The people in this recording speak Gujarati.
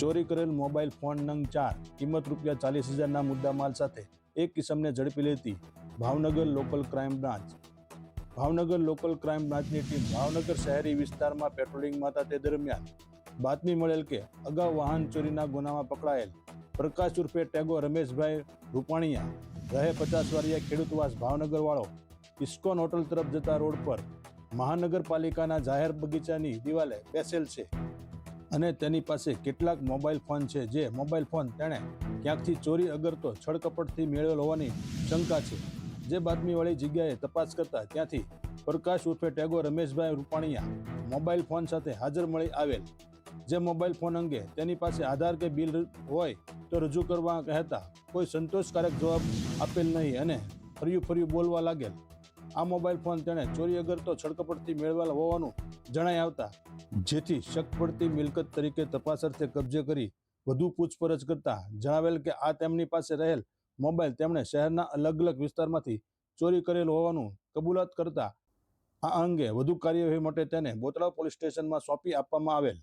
ચોરી કરેલ મોબાઈલ ફોન નંગ ચાર, કિંમત રૂપિયા ચાલીસ હજારના મુદ્દામાલ સાથે એક કિસમને ઝડપી લેતી Bhavnagar local crime branch. Bhavnagar local crime બ્રાન્ચની ટીમ ભાવનગર શહેરી વિસ્તારમાં પેટ્રોલિંગમાં હતા તે દરમિયાન બાતમી મળેલ કે અગાઉ વાહન ચોરીના ગુનામાં પકડાયેલ પ્રકાશ ઉર્ફે ટેગો રમેશભાઈ રૂપાણીયા, રહે પચાસ વારિયા ખેડૂતવાસ ભાવનગર વાળો ઇસ્કોન હોટલ તરફ જતા રોડ પર મહાનગરપાલિકાના જાહેર બગીચાની દિવાલે બેસેલ છે. અને તેની પાસે કેટલાક મોબાઈલ ફોન છે જે મોબાઈલ ફોન તેણે ક્યાંકથી ચોરી અગરતો છળકપટથી મેળવેલ હોવાની શંકા છે. જે બાતમીવાળી જગ્યાએ તપાસ કરતા ત્યાંથી પ્રકાશ ઉર્ફે ટેગોર રમેશભાઈ રૂપાણીયા મોબાઈલ ફોન સાથે હાજર મળી આવેલ. જે મોબાઈલ ફોન અંગે તેની પાસે આધાર કે બિલ હોય તો રજૂ કરવા કહેતા કોઈ સંતોષકારક જવાબ આપેલ નહીં અને ફર્યું ફર્યું બોલવા લાગેલ. આ મોબાઈલ ફોન તેણે ચોરી અગર તો છડકપટથી મેળવેલ હોવાનું જણાઈ આવતા જેથી શક પડતી મિલકત તરીકે તપાસ અર્થે કબજે કરી વધુ પૂછપરછ કરતા જણાવેલ કે આ તેમની પાસે રહેલ મોબાઈલ તેમણે શહેરના અલગ અલગ વિસ્તારમાંથી ચોરી કરેલ હોવાનું કબૂલાત કરતા આ અંગે વધુ કાર્યવાહી માટે તેને બોતળા પોલીસ સ્ટેશનમાં સોંપી આપવામાં આવેલ.